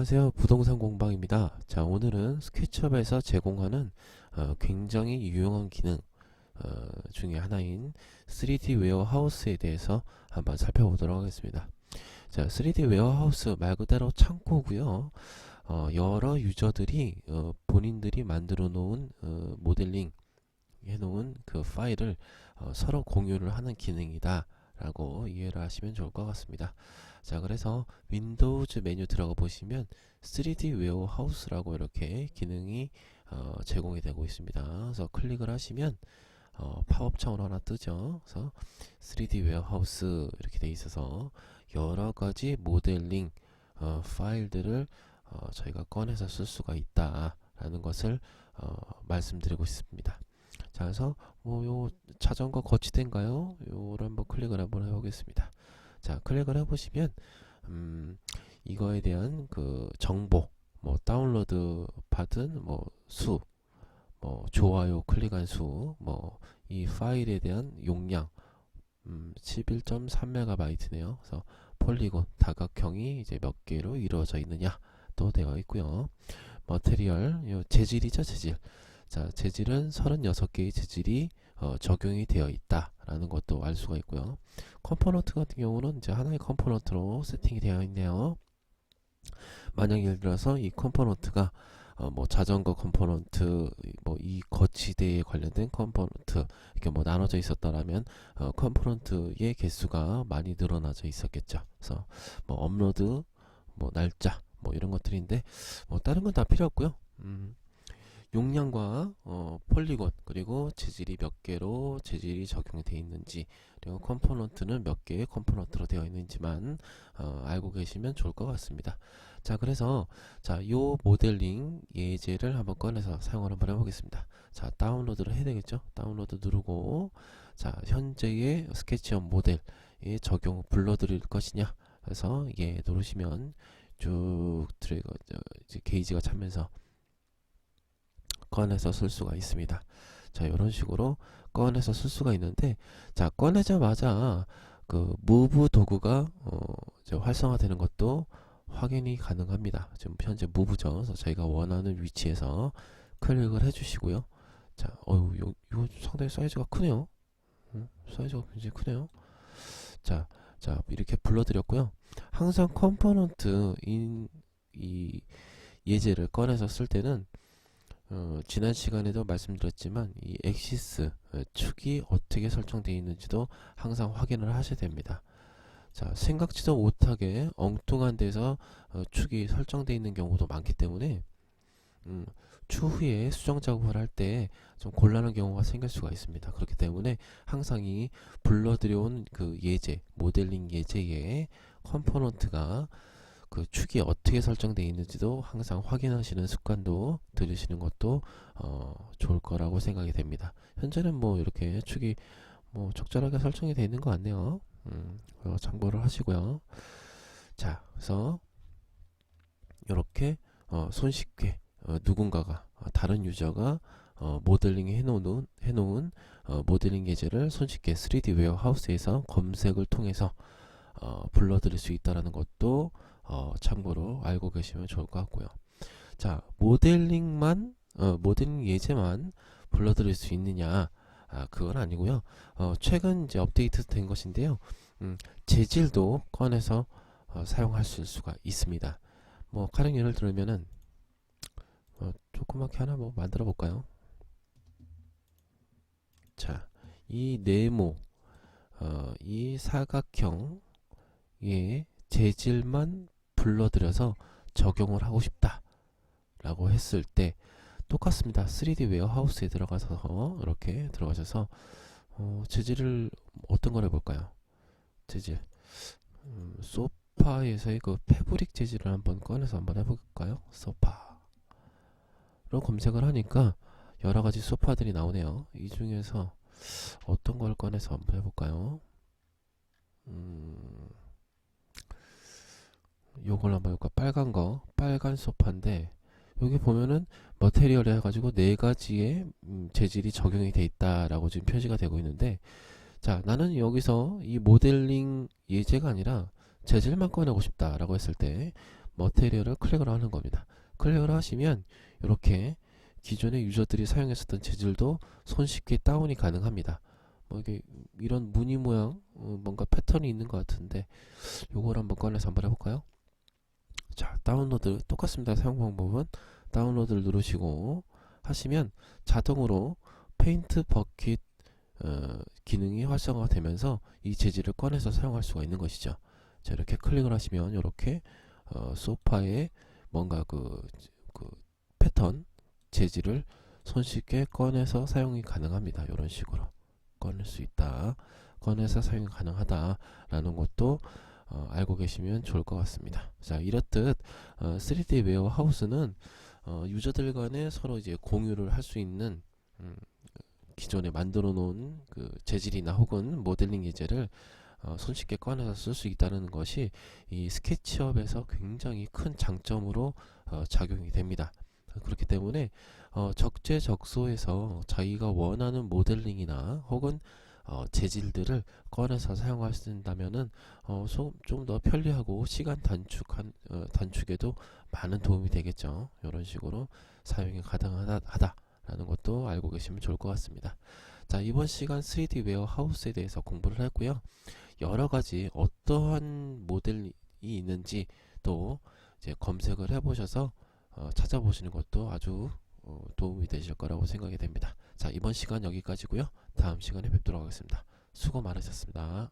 안녕하세요. 부동산 공방입니다. 자, 오늘은 스케치업에서 제공하는 어, 굉장히 유용한 기능 어, 중에 하나인 3D 웨어하우스에 대해서 한번 살펴보도록 하겠습니다. 자, 3D 웨어하우스 말 그대로 창고고요. 어, 여러 유저들이 어, 본인들이 만들어 놓은 어, 모델링 해 놓은 그 파일을 어, 서로 공유를 하는 기능이다. 라고 이해를 하시면 좋을 것 같습니다. 자, 그래서 윈도우즈 메뉴 들어가 보시면 3D 웨어하우스라고 이렇게 기능이 어, 제공이 되고 있습니다. 그래서 클릭을 하시면 어, 팝업 창으로 하나 뜨죠. 그래서 3D 웨어하우스 이렇게 돼 있어서 여러 가지 모델링 어, 파일들을 어, 저희가 꺼내서 쓸 수가 있다 라는 것을 어, 말씀드리고 싶습니다. 자, 그래서 뭐 요 자전거 거치대인가요? 요를 한번 클릭을 한번 해보겠습니다. 자, 클릭을 해보시면 음, 이거에 대한 그 정보, 뭐 다운로드 받은 뭐 수, 뭐 좋아요 클릭한 수, 뭐 이 파일에 대한 용량, 음, 11.3MB네요. 그래서 폴리곤 다각형이 이제 몇 개로 이루어져 있느냐 또 되어 있고요. 머테리얼, 요 재질이죠, 재질. 자, 재질은 36개의 재질이 어, 적용이 되어 있다라는 것도 알 수가 있고요. 컴포넌트 같은 경우는 이제 하나의 컴포넌트로 세팅이 되어 있네요. 만약 예를 들어서 이 컴포넌트가 어, 뭐 자전거 컴포넌트, 뭐 이 거치대에 관련된 컴포넌트 이렇게 뭐 나눠져 있었다라면 어, 컴포넌트의 개수가 많이 늘어나져 있었겠죠. 그래서 뭐 업로드, 뭐 날짜, 뭐 이런 것들인데 뭐 다른 건 다 필요 없고요. 음, 용량과 어, 폴리곤 그리고 재질이 몇 개로 재질이 적용이 되어 있는지 그리고 컴포넌트는 몇 개의 컴포넌트로 되어 있는지만 어, 알고 계시면 좋을 것 같습니다. 자 그래서 자요 모델링 예제를 한번 꺼내서 사용을 한번 해보겠습니다. 자 다운로드를 해야 되겠죠? 다운로드 누르고 자 현재의 스케치업 모델에 적용 불러드릴 것이냐 그래서 예 누르시면 쭉 드래그 게이지가 차면서 꺼내서 쓸 수가 있습니다. 자, 이런 식으로 꺼내서 쓸 수가 있는데, 자, 꺼내자마자 그 무브 도구가 어, 이제 활성화되는 것도 확인이 가능합니다. 지금 현재 무브죠. 그래서 저희가 원하는 위치에서 클릭을 해주시고요. 자, 어유, 요, 요 상당히 사이즈가 크네요. 음, 사이즈가 굉장히 크네요. 자, 자, 이렇게 불러드렸고요. 항상 컴포넌트 인 이 예제를 꺼내서 쓸 때는 어, 지난 시간에도 말씀드렸지만 이 엑시스 어, 축이 어떻게 설정되어 있는지도 항상 확인을 하셔야 됩니다. 자, 생각지도 못하게 엉뚱한 데서 어, 축이 설정되어 있는 경우도 많기 때문에 음, 추후에 수정 작업을 할 때 좀 곤란한 경우가 생길 수가 있습니다. 그렇기 때문에 항상 이 불러들여온 그 예제, 모델링 예제의 컴포넌트가 그 축이 어떻게 설정되어 있는지도 항상 확인하시는 습관도 들으시는 것도 어, 좋을 거라고 생각이 됩니다. 현재는 뭐 이렇게 축이 뭐 적절하게 설정이 되어 있는 것 같네요. 음, 참고를 하시고요. 자, 그래서 이렇게 어, 손쉽게 어, 누군가가 어, 다른 유저가 어, 모델링 해놓은 해놓은 어, 모델링 예제를 손쉽게 3D 웨어 하우스에서 검색을 통해서 어, 불러드릴 수 있다라는 것도 어, 참고로 알고 계시면 좋을 것 같고요. 자, 모델링만 어, 모델링 예제만 불러드릴 수 있느냐? 아, 그건 아니고요. 어, 최근 이제 업데이트 된 것인데요. 음, 재질도 꺼내서 어, 사용할 수가 있습니다. 뭐 가령 예를 들면은 어, 조그맣게 하나 뭐 만들어 볼까요? 자, 이 네모, 어, 이 사각형의 재질만 불러들여서 적용을 하고 싶다 라고 했을 때 똑같습니다. 3D 웨어하우스에 들어가서 이렇게 들어가셔서 어, 재질을 어떤 걸 해볼까요? 재질. 음, 소파에서의 그 패브릭 재질을 한번 꺼내서 한번 해볼까요? 소파로 검색을 하니까 여러가지 소파들이 나오네요. 이 중에서 어떤 걸 꺼내서 한번 해볼까요? 음, 요걸 한번 볼까 빨간 거 빨간 소파인데 여기 보면은 머테리얼 해가지고 네 가지의 음, 재질이 적용이 돼 있다라고 지금 표시가 되고 있는데 자 나는 여기서 이 모델링 예제가 아니라 재질만 꺼내고 싶다라고 했을 때 머테리얼을 클릭을 하는 겁니다. 클릭을 하시면 이렇게 기존의 유저들이 사용했었던 재질도 손쉽게 다운이 가능합니다. 뭐 이게 이런 무늬 모양 어, 뭔가 패턴이 있는 것 같은데 요걸 한번 꺼내서 한번 해볼까요? 자 다운로드 똑같습니다. 사용 방법은 다운로드를 누르시고 하시면 자동으로 페인트 버킷 어, 기능이 활성화가 되면서 이 재질을 꺼내서 사용할 수가 있는 것이죠. 자 이렇게 클릭을 하시면 이렇게 어, 소파에 뭔가 그, 그 패턴 재질을 손쉽게 꺼내서 사용이 가능합니다. 이런 식으로 꺼낼 수 있다. 꺼내서 사용이 가능하다 라는 것도 어, 알고 계시면 좋을 것 같습니다. 자 이렇듯 어, 3D 웨어 하우스는 어, 유저들 간에 서로 이제 공유를 할 수 있는 음, 기존에 만들어 놓은 그 재질이나 혹은 모델링 예제를 어, 손쉽게 꺼내서 쓸 수 있다는 것이 이 스케치업에서 굉장히 큰 장점으로 어, 작용이 됩니다. 그렇기 때문에 어, 적재적소에서 자기가 원하는 모델링이나 혹은 어, 재질들을 꺼내서 있다면은 어, 좀 더 편리하고 시간 단축한 어, 단축에도 많은 도움이 되겠죠. 이런 식으로 사용이 가능하다 라는 것도 알고 계시면 좋을 것 같습니다. 자 이번 시간 3D 웨어 하우스에 대해서 공부를 했고요. 여러 가지 어떠한 모델이 있는지 또 이제 검색을 해보셔서 어, 찾아보시는 것도 아주 어, 도움이 되실 거라고 생각이 됩니다. 자 이번 시간 여기까지고요. 다음 시간에 뵙도록 하겠습니다. 수고 많으셨습니다.